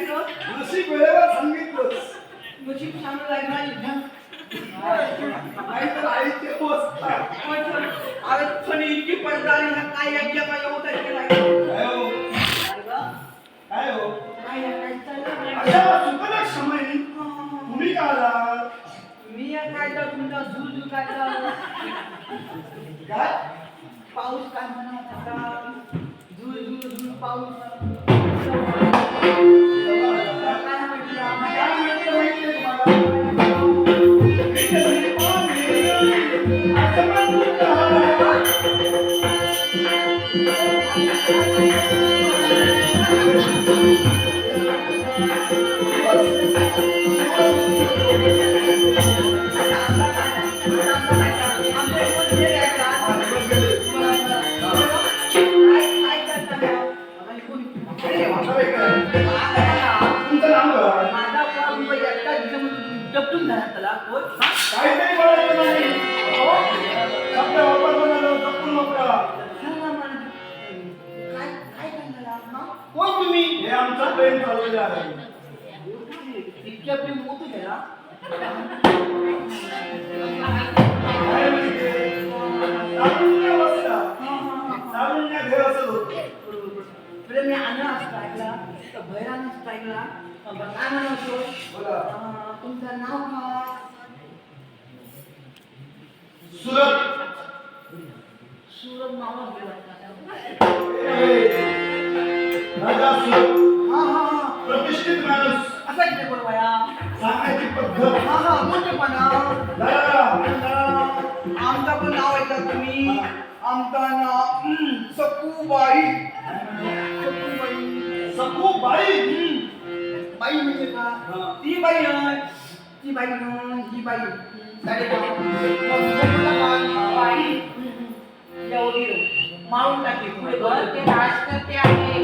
नशीब वेळेवर सांगितलंस. नशीब चांगलं लागणार ना नाहीतर आईची अवस्था अरे पण इतकी पडताळी ना काय याच्या पाहिजे होता. काय हो? काय हो? काय या- काय चाललं? अशा सुखद क्षमयी तुम्ही का आलात? मी या काय तर तुमचा काय चाललं? काय? पाऊस काय म्हणत होता? झुल झुल झुल पाऊस. आसमान उघडा. आता काहीतरी बोलायचं नाही. आमचं प्रेम चाललेलं आहे काय म्हणजे तारुण्य अवस्था तारुण्य घर असत होतं मी आणला तर भैरान काय तुमचं नाव काय? सुरत. सूरज मामा राजा सुरत. प्रतिष्ठित माणूस असं इथे बोलवाया सांगायची पद्धत हा हा मोठेपणा दादा पण नाव ऐकलं तुम्ही आमचं नाव हम्म, सकूबाई सकूबाई बाई म्हणजे का ती बाई नाही ती बाई नाही ही बाई? बाई एवढी मारून टाकली पुढे बर ते राजकर्ते आहे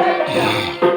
Yeah.